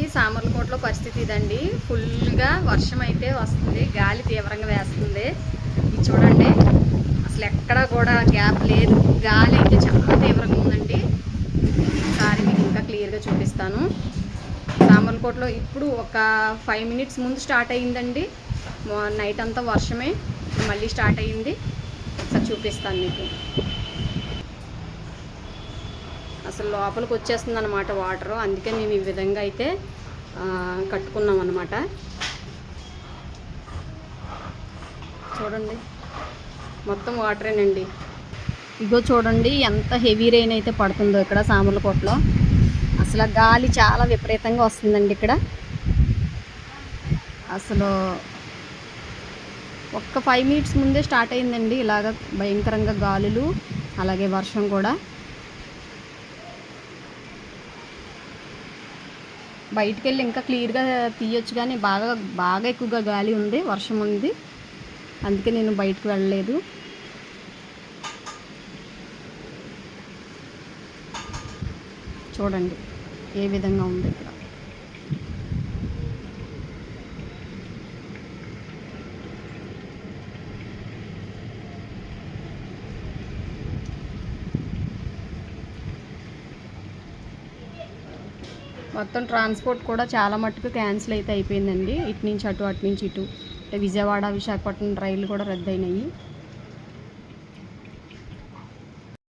ఈ సామర్లకోటలో పరిస్థితి ఇదండి. ఫుల్గా వర్షం అయితే వస్తుంది. గాలి తీవ్రంగా వేస్తుంది. ఇది చూడండి. అసలు ఎక్కడ కూడా గ్యాప్ లేదు. గాలి అయితే చాలా తీవ్రంగా ఉందండి. ఒకసారి మీకు ఇంకా క్లియర్గా చూపిస్తాను. సామర్లకోటలో ఇప్పుడు ఒక ఫైవ్ మినిట్స్ ముందు స్టార్ట్ అయ్యిందండి. నైట్ అంతా వర్షమే. మళ్ళీ స్టార్ట్ అయ్యింది. ఒకసారి చూపిస్తాను మీకు. అసలు లోపలికి వచ్చేస్తుంది అనమాట వాటర్. అందుకే మేము ఈ విధంగా అయితే కట్టుకున్నాం అనమాట చూడండి. మొత్తం వాటరేనండి. ఇగో చూడండి ఎంత హెవీ రెయిన్ అయితే పడుతుందో ఇక్కడ సామర్లకోటలో. అసలు గాలి చాలా విపరీతంగా వస్తుందండి ఇక్కడ. అసలు ఒక్క ఫైవ్ మినిట్స్ ముందే స్టార్ట్ అయిందండి. ఇలాగ భయంకరంగా గాలులు అలాగే వర్షం కూడా. బయటికి వెళ్ళి ఇంకా క్లియర్గా తీయొచ్చు కానీ బాగా బాగా ఎక్కువగా గాలి ఉంది వర్షం ఉంది. అందుకే నేను బయటకు వెళ్ళలేదు. చూడండి ఏ విధంగా ఉంది ఇక్కడ. మొత్తం ట్రాన్స్పోర్ట్ కూడా చాలా మట్టుకు క్యాన్సిల్ అయితే అయిపోయిందండి. ఇటు నుంచి అటు అటు నుంచి ఇటు. అంటే విజయవాడ విశాఖపట్నం రైళ్ళు కూడా రద్దయినాయి.